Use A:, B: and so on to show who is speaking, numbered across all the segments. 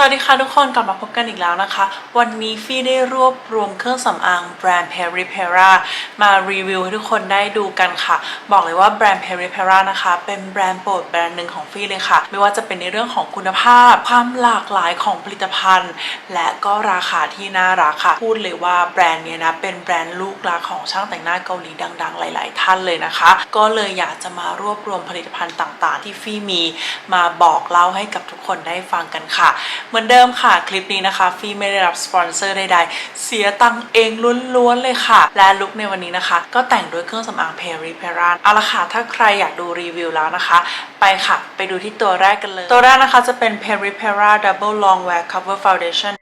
A: สวัสดีค่ะทุกคนกลับมาพบกันอีกแล้วนะคะ วันนี้ฟี่ได้รวบรวมเครื่องสำอางแบรนด์ Peri Pera มารีวิวให้ทุกคนได้ดูกันค่ะ บอกเลยว่าแบรนด์ Peri Pera นะคะ เป็นแบรนด์โปรดแบรนด์หนึ่งของฟี่เลยค่ะ ไม่ว่าจะเป็นในเรื่องของคุณภาพ ความหลากหลายของผลิตภัณฑ์ และก็ราคาที่น่ารักค่ะ พูดเลยว่าแบรนด์เนี้ยนะเป็นแบรนด์ลูกรักของช่างแต่งหน้าเกาหลีดัง ๆ หลาย ๆ ท่านเลยนะคะ ก็เลยอยากจะมารวบรวมผลิตภัณฑ์ต่าง ๆ ที่ฟี่มี มาบอกเล่าให้กับทุกคนได้ฟังกันค่ะเหมือนเดิมค่ะ คลิปนี้นะคะฟี่ไม่ได้รับสปอนเซอร์ใดๆ เสียตังเองล้วนๆเลยค่ะ และลุคในวันนี้นะคะ ก็แต่งด้วยเครื่องสำอางเพริเพรานเอาละค่ะ ถ้าใครอยากดูรีวิวแล้วนะคะ ไปค่ะ ไปดูที่ตัวแรกกันเลย ตัวแรกนะคะจะเป็น Peri Pera Double Long Wear Cover Foundation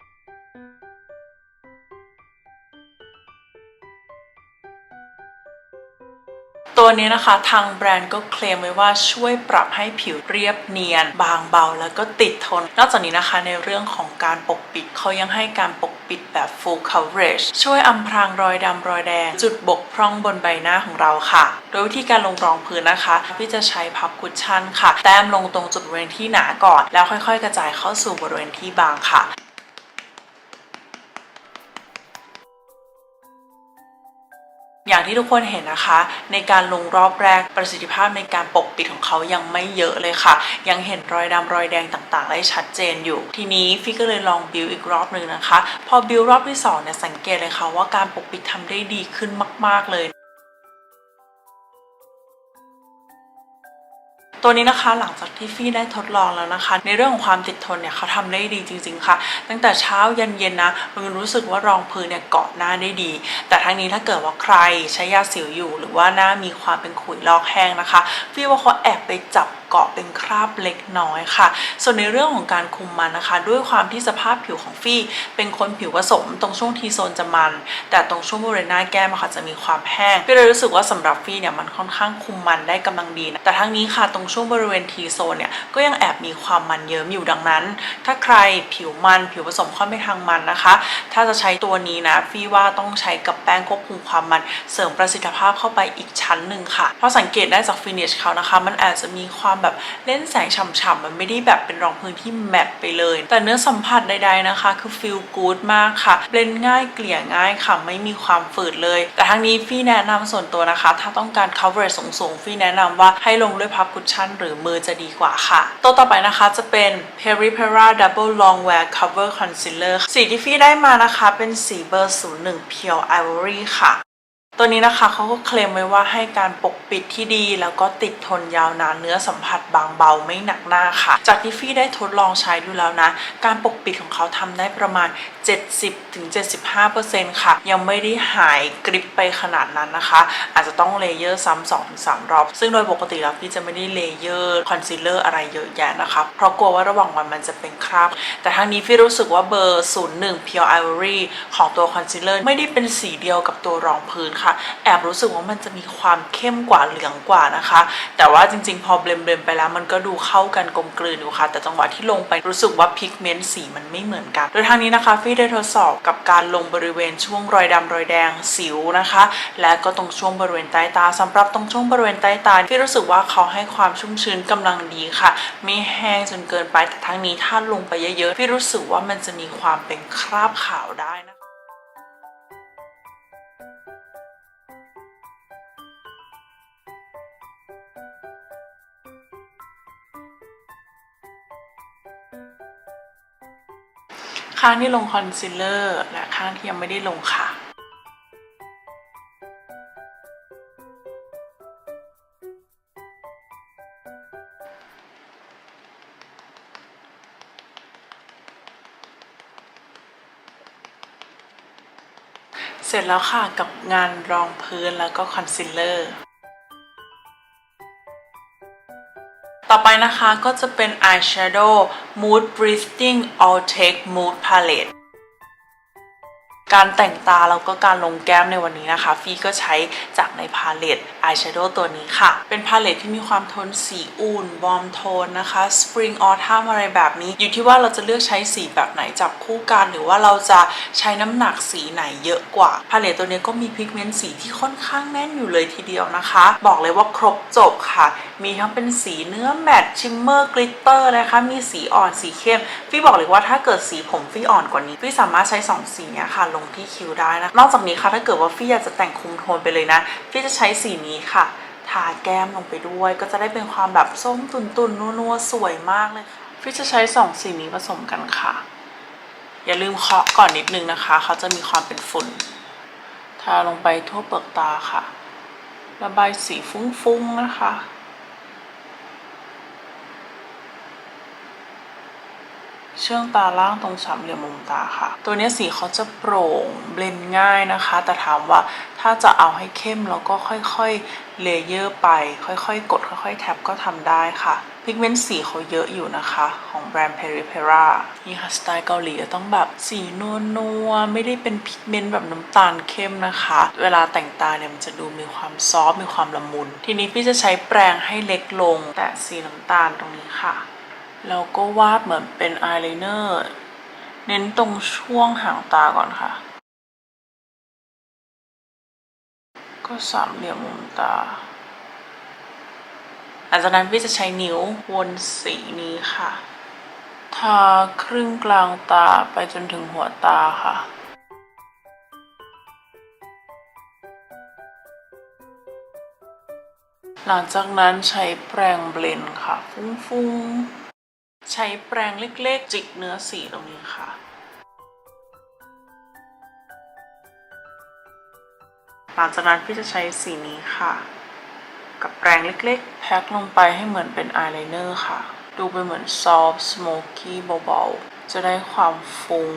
A: ตัวนี้นะคะทางแบรนด์ก็เคลมไว้ว่าช่วยปรับให้ผิวเรียบเนียน บางเบาแล้วก็ติดทน นอกจากนี้นะคะในเรื่องของการปกปิดเขายังให้การปกปิดแบบ full coverage ช่วยอำพรางรอยดำรอยแดง จุดบกพร่องบนใบหน้าของเราค่ะ โดยวิธีการลงรองพื้นนะคะพี่จะใช้พับคุชชั่นค่ะ แต้มลงตรงจุดบริเวณที่หนาก่อน แล้วค่อยๆ กระจายเข้าสู่บริเวณที่บางค่ะ อย่างที่ทุกคนเห็นนะคะ ในการลงรอบแรกประสิทธิภาพในการปกปิดของเขายังไม่เยอะเลยค่ะ ยังเห็นรอยดำรอยแดงต่างๆ ได้ชัดเจนอยู่ ทีนี้ฟี่ก็เลยลองบิวอีกรอบหนึ่งนะคะ พอบิวรอบที่สองเนี่ยสังเกตเลยค่ะว่าการปกปิดทำได้ดีขึ้นมาก ๆเลย ตัวนี้นะคะหลังจากที่ฟี่ได้ทดลองแล้วนะคะ ในเรื่องของความติดทนเนี่ยเขาทำได้ดีจริง ๆ ค่ะ ตั้งแต่เช้ายันเย็นนะมันรู้สึกว่ารองพื้นเนี่ยเกาะหน้าได้ดี แต่ทั้งนี้ถ้าเกิดว่าใครใช้ยาสิวอยู่ หรือว่าหน้ามีความเป็นขุยลอกแห้งนะคะ ฟี่ว่าเขาแอบไปจับเกาะเป็นคราบเล็กน้อยค่ะ ส่วนในเรื่องของการคุมมันนะคะ ด้วยความที่สภาพผิวของฟี่ เป็นคนผิวผสม ตรงช่วงทีโซนจะมัน แต่ตรงช่วงบริเวณหน้าแก้มค่ะจะมีความแห้งพี่เลยรู้สึกว่าสำหรับฟี่เนี่ยมันค่อนข้างคุมมันได้กำลังดีนะแต่ทั้งนี้ค่ะตรงช่วงบริเวณทีโซนเนี่ยก็ยังแอบมีความมันเยิ้มอยู่ดังนั้น ถ้าใครผิวมันผิวผสมค่อนไปทางมันนะคะ ถ้าจะใช้ตัวนี้นะฟี่ว่าต้องใช้กับแป้งควบคุมความมันเสริมประสิทธิภาพเข้าไปอีกชั้นหนึ่งค่ะเพราะสังเกตได้จากฟินิชเขานะคะ มันอาจจะมีความแบบเล่นแสงฉ่ำๆมันไม่ได้แบบเป็นรองพื้นที่แมตต์ไปเลย แต่เนื้อสัมผัสใด ๆนะคะ คือฟีลกู๊ดมากค่ะเบลนง่ายเกลี่ยง่ายค่ะไม่มีความฝืดเลย แต่ทั้งนี้ฟี่แนะนำส่วนตัวนะคะ ถ้าต้องการ coverage สูงๆฟี่แนะนำว่าให้ลงด้วยพับคุชชั่นหรือมือจะดีกว่าค่ะ ตัวต่อไปนะคะจะเป็น Peri Pera Double Long Wear Cover Concealer สีที่ฟี่ได้มานะคะเป็นสีเบอร์01 Pure Ivory ค่ะ ตัวนี้นะคะเขาก็เคลมไว้ว่าให้การปกปิดที่ดีแล้วก็ติดทนยาวนานเนื้อสัมผัสบางเบาไม่หนักหน้าค่ะ จากที่ฟี่ได้ทดลองใช้ดูแล้วนะ การปกปิดของเขาทำได้ประมาณ 70-75%ค่ะ ยังไม่ได้หายกริบไปขนาดนั้นนะคะ อาจจะต้องเลเยอร์ซ้ำสองถึงสามรอบ ซึ่งโดยปกติแล้วพี่จะไม่ได้เลเยอร์คอนซีลเลอร์อะไรเยอะแยะนะคะ เพราะกลัวว่าระหว่างวันมันจะเป็นคราบแต่ทางนี้พี่รู้สึกว่าเบอร์ 01 Pure Ivory ของตัวคอนซีลเลอร์ไม่ได้เป็นสีเดียวกับตัวรองพื้นค่ะแอบรู้สึกว่ามันจะมีความเข้มกว่าเหลืองกว่านะคะ แต่ว่าจริงๆ พอเบลมๆไปแล้วมันก็ดูเข้ากันกลมกลืนอยู่ค่ะ แต่จังหวะที่ลงไปรู้สึกว่าพิกเมนต์สีมันไม่เหมือนกัน โดยทางนี้นะคะฟี่ได้ทดสอบกับการลงบริเวณช่วงรอยดำรอยแดงสิวนะคะ และก็ตรงช่วงบริเวณใต้ตาสำหรับตรงช่วงบริเวณใต้ตาพี่รู้สึกว่าเขาให้ความชุ่มชื้นกำลังดีค่ะ ไม่แห้งจนเกินไปแต่ทั้งนี้ถ้าลงไปเยอะๆพี่รู้สึกว่ามันจะมีความเป็นคราบขาวได้นะ ข้างที่ลงคอนซีลเลอร์และข้างที่ยังไม่ได้ลงค่ะเสร็จแล้วค่ะกับงานรองพื้นแล้วก็คอนซีลเลอร์ ต่อไปนะคะก็จะเป็น eyeshadow mood breathing all take mood palette การแต่งตาแล้วก็การลงแก้มในวันนี้นะคะ ฟี่ก็ใช้จากในพาเลต อายแชโดว์ตัวนี้ค่ะ เป็นพาเลตที่มีความโทนสีอุ่น วอร์มโทนนะคะ สปริงออทัมอะไรแบบนี้ อยู่ที่ว่าเราจะเลือกใช้สีแบบไหนจับคู่กัน หรือว่าเราจะใช้น้ำหนักสีไหนเยอะกว่า พาเลตตัวนี้ก็มีพิกเมนต์สีที่ค่อนข้างแน่นอยู่เลยทีเดียวนะคะ บอกเลยว่าครบจบค่ะ มีทั้งเป็นสีเนื้อแมตต์ชิมเมอร์กลิตเตอร์นะคะ มีสีอ่อนสีเข้ม ฟี่บอกเลยว่าถ้าเกิดสีผมฟี่อ่อนกว่านี้ ฟี่สามารถใช้ 2 สีนี้ค่ะ ลงที่คิ้วได้นะ นอกจากนี้ค่ะถ้าเกิดว่าฟี่อยากจะแต่งคุมโทนไปเลยนะ ฟี่จะใช้สีนี้ค่ะ ทาแก้มลงไปด้วย ก็จะได้เป็นความแบบส้มตุ่นๆนัวๆสวยมากเลยฟิชจะใช้2สีนี้ผสมกันค่ะ อย่าลืมเคาะก่อนนิดนึงนะคะ เขาจะมีความเป็นฝุ่น ทาลงไปทั่วเปลือกตาค่ะ ระบายสีฟุ้งๆนะคะ เชื่องตาล่างตรงสามเหลี่ยมมุมตาค่ะ ตัวนี้สีเขาจะโปร่งเบลนง่ายนะคะ แต่ถามว่าถ้าจะเอาให้เข้มเราก็ค่อยๆเลเยอร์ไป ค่อยๆ กดค่อยๆ แท็บก็ทำได้ค่ะพิกเมนต์สีเขาเยอะอยู่นะคะ ของแบรนด์ Peripera นี่ค่ะสไตล์เกาหลีจะต้องแบบสีนัวๆไม่ได้เป็นพิกเมนต์แบบน้ำตาลเข้มนะคะ เวลาแต่งตาเนี่ยมันจะดูมีความซอฟมีความละมุน ทีนี้พี่จะใช้แปรงให้เล็กลง แต่สีน้ำตาลตรงนี้ค่ะ แล้วก็วาดเหมือนเป็นอายไลเนอร์ เน้นตรงช่วงหางตาก่อนค่ะ ก็สามเหลี่ยมมุมตาหลังจากนั้นพี่จะใช้นิ้ววนสีนี้ค่ะ ทาครึ่งกลางตาไปจนถึงหัวตาค่ะ หลังจากนั้นใช้แปรงเบลนด์ค่ะ ฟุ้งๆ ใช้แปรงเล็กๆ จิกเนื้อสีตรงนี้ค่ะ หลังจากนั้นพี่จะใช้สีนี้ค่ะ กับแปรงเล็กๆ แพ็คลงไปให้เหมือนเป็นอายไลเนอร์ค่ะ ดูเป็นเหมือนซอฟต์สโมกี้เบาๆ จะได้ความฟุ้ง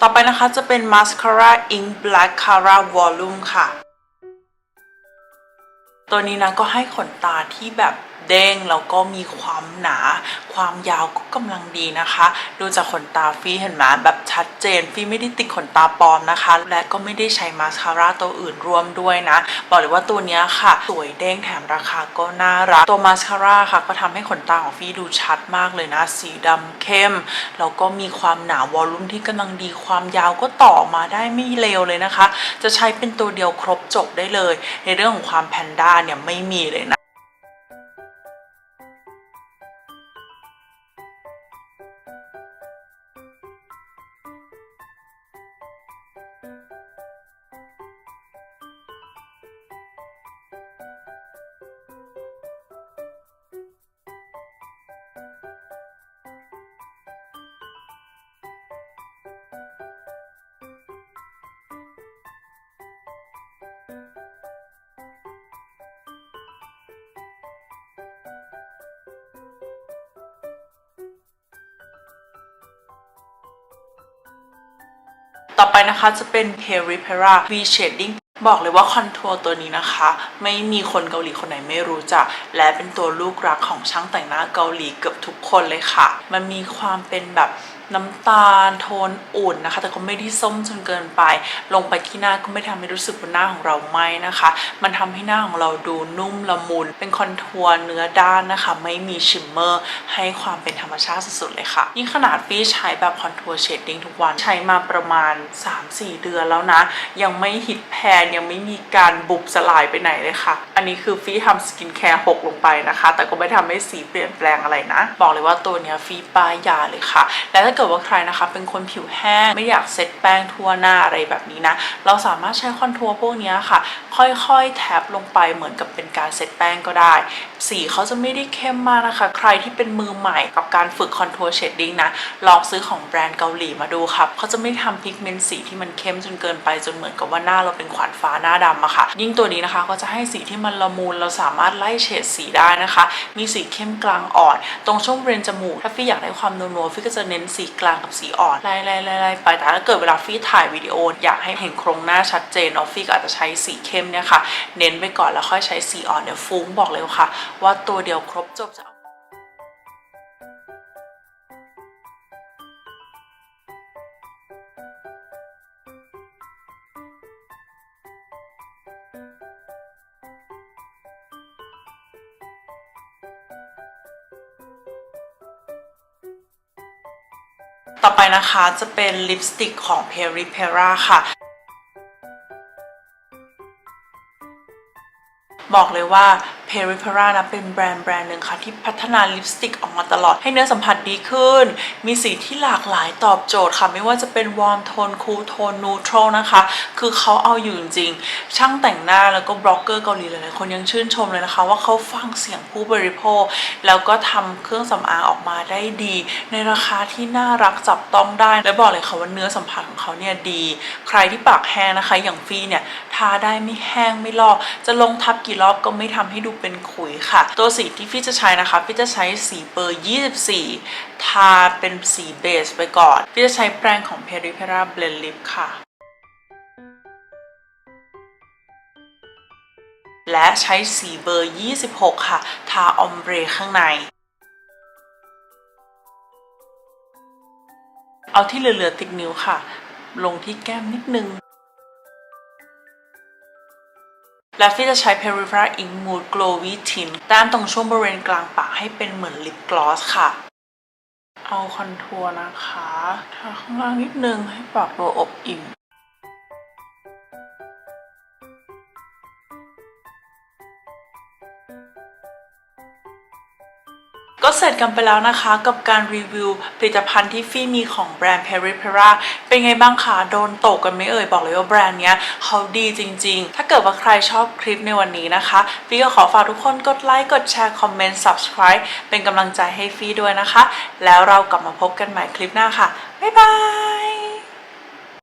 A: ต่อไปนะคะจะเป็น Mascara Ink Black Cara Volume ค่ะ ตัวนี้นะก็ให้ขนตาที่แบบ เด้งแล้วก็มีความหนา ความยาวก็กำลังดีนะคะ ดูจากขนตาฟี่เห็นไหมแบบชัดเจนฟี่ไม่ได้ติดขนตาปลอมนะคะ และก็ไม่ได้ใช้มาสคาร่าตัวอื่นร่วมด้วยนะ บอกเลยว่าตัวนี้ค่ะ สวยเด้งแถมราคาก็น่ารัก ตัวมาสคาร่าค่ะ ก็ทำให้ขนตาของฟี่ดูชัดมากเลยนะ สีดำเข้ม แล้วก็มีความหนาวอลลุ่มที่กำลังดีความยาวก็ต่อมาได้ไม่เลวเลยนะคะ จะใช้เป็นตัวเดียวครบจบได้เลย ในเรื่องของความแพนด้าเนี่ยไม่มีเลยนะ ต่อไปนะคะจะเป็น Peripera V Shading บอกเลยว่าคอนทัวร์ตัวนี้นะคะ ไม่มีคนเกาหลีคนไหนไม่รู้จัก และเป็นตัวลูกรักของช่างแต่งหน้าเกาหลีเกือบทุกคนเลยค่ะ มันมีความเป็นแบบ น้ำตาลโทนอุ่นนะคะ แต่ก็ไม่ได้ส้มจนเกินไป ลงไปที่หน้าก็ไม่ทำให้รู้สึกว่าหน้าของเราไหมนะคะ มันทำให้หน้าของเราดูนุ่มละมุน เป็นคอนทัวร์เนื้อด้านนะคะ ไม่มีชิมเมอร์ ให้ความเป็นธรรมชาติสุดๆเลยค่ะนี่งขนาดฟี่ใช้แบบคอนทัวร์เชดดิ้งทุกวันใช้มาประมาณ 3-4 เดือนแล้วนะ ยังไม่ฮิตแพนยังไม่มีการบุบสลายไปไหนเลยค่ะ อันนี้คือฟี่ทำสกินแคร์หกลงไปนะคะ แต่ก็ไม่ทำให้สีเปลี่ยนแปลงอะไรนะ บอกเลยว่าตัวเนี้ยฟี่ป้ายยาเลยค่ะ และถ้ากิดว่าใครนะคะ เป็นคนผิวแห้งไม่อยากเซตแป้งทั่วหน้าอะไรแบบนี้นะ เราสามารถใช้คอนทัวร์พวกนี้ค่ะ ค่อยๆแทบลงไปเหมือนกับเป็นการเซตแป้งก็ได้ สีเขาจะไม่ได้เข้มมากนะคะ ใครที่เป็นมือใหม่กับการฝึกคอนทัวร์เชดดิ้งนะ ลองซื้อของแบรนด์เกาหลีมาดูครับเขาจะไม่ทำพิกเมนต์สีที่มันเข้มจนเกินไปจนเหมือนกับว่าหน้าเราเป็นขวานฟ้าหน้าดำอะค่ะ ยิ่งตัวนี้นะคะก็จะให้สีที่มันละมุนเราสามารถไล่เฉดสีได้นะคะ มีสีเข้มกลางอ่อน ตรงช่วงบริเวณจมูกถ้าฟี่อยากได้ความนัวๆฟี่ก็จะเน้นสีกลางกับสีอ่อนไล่ๆๆๆไปแต่ถ้าเกิดเวลาฟี่ถ่ายวิดีโอ อยากให้เห็นโครงหน้าชัดเจนเนาะฟี่ก็อาจจะใช้สีเข้มเนี่ยค่ะ เน้นไปก่อนแล้วค่อยใช้สีอ่อนเนี่ยฟุ้งบอกเลยค่ะ ว่าตัวเดียวครบจบจะ ต่อไปนะคะจะเป็นลิปสติกของ Peri Pera ค่ะ บอกเลยว่า Peri Pera นะเป็นแบรนด์แบรนด์หนึ่งค่ะที่พัฒนาลิปสติกออกมาตลอดให้เนื้อสัมผัสดีขึ้น มีสีที่หลากหลายตอบโจทย์ค่ะ ไม่ว่าจะเป็นวอร์มโทนคูลโทนนูโตรนะคะ คือเขาเอาอยู่จริงๆช่างแต่งหน้าแล้วก็บล็อกเกอร์เกาหลีหลายๆคนยังชื่นชมเลยนะคะ ว่าเขาฟังเสียงผู้บริโภค แล้วก็ทำเครื่องสำอางออกมาได้ดี ในราคาที่น่ารักจับต้องได้ และบอกเลยค่ะว่าเนื้อสัมผัสของเขาเนี่ยดี ใครที่ปากแห้งนะคะ อย่างฟีเนี่ยทาได้ไม่แห้งไม่ลอกจะลงทับกี่รอบก็ไม่ทำให้ดูเป็นขุยค่ะ ตัวสีที่ฟี่จะใช้นะคะฟี่จะใช้สีเบอร์ 24 ทาเป็นสีเบสไปก่อนฟี่จะใช้แปรงของ Peri Pera Blend Lip ค่ะและใช้สีเบอร์ 26 ค่ะ ทาออมเบรข้างใน เอาที่เหลือๆติดนิ้วค่ะ ลงที่แก้มนิดนึง และฟี่จะใช้ Peripera Ink Mood Glowy Tint แต้มตรงช่วงบริเวณกลางปากให้เป็นเหมือนลิปกลอสค่ะ เอาคอนทัวร์นะคะ ทาข้างล่างนิดนึงให้ปากดูอบอิ่ม ก็เสร็จกันไปแล้วนะคะกับการรีวิวผลิตภัณฑ์ที่ฟี่มีของแบรนด์ Peri Pera เป็นไงบ้างคะโดนตกกันไหม่เอ่ย บอกเลยว่าแบรนด์เนี้ยเขาดีจริง ๆ ถ้าเกิดว่าใครชอบคลิปในวันนี้นะคะฟี่ก็ขอฝากทุกคนกดไลค์ กดแชร์ คอมเมนต์ subscribe เป็นกำลังใจให้ฟี่ด้วยนะคะ แล้วเรากลับมาพบกันใหม่คลิปหน้าค่ะ บ๊ายบาย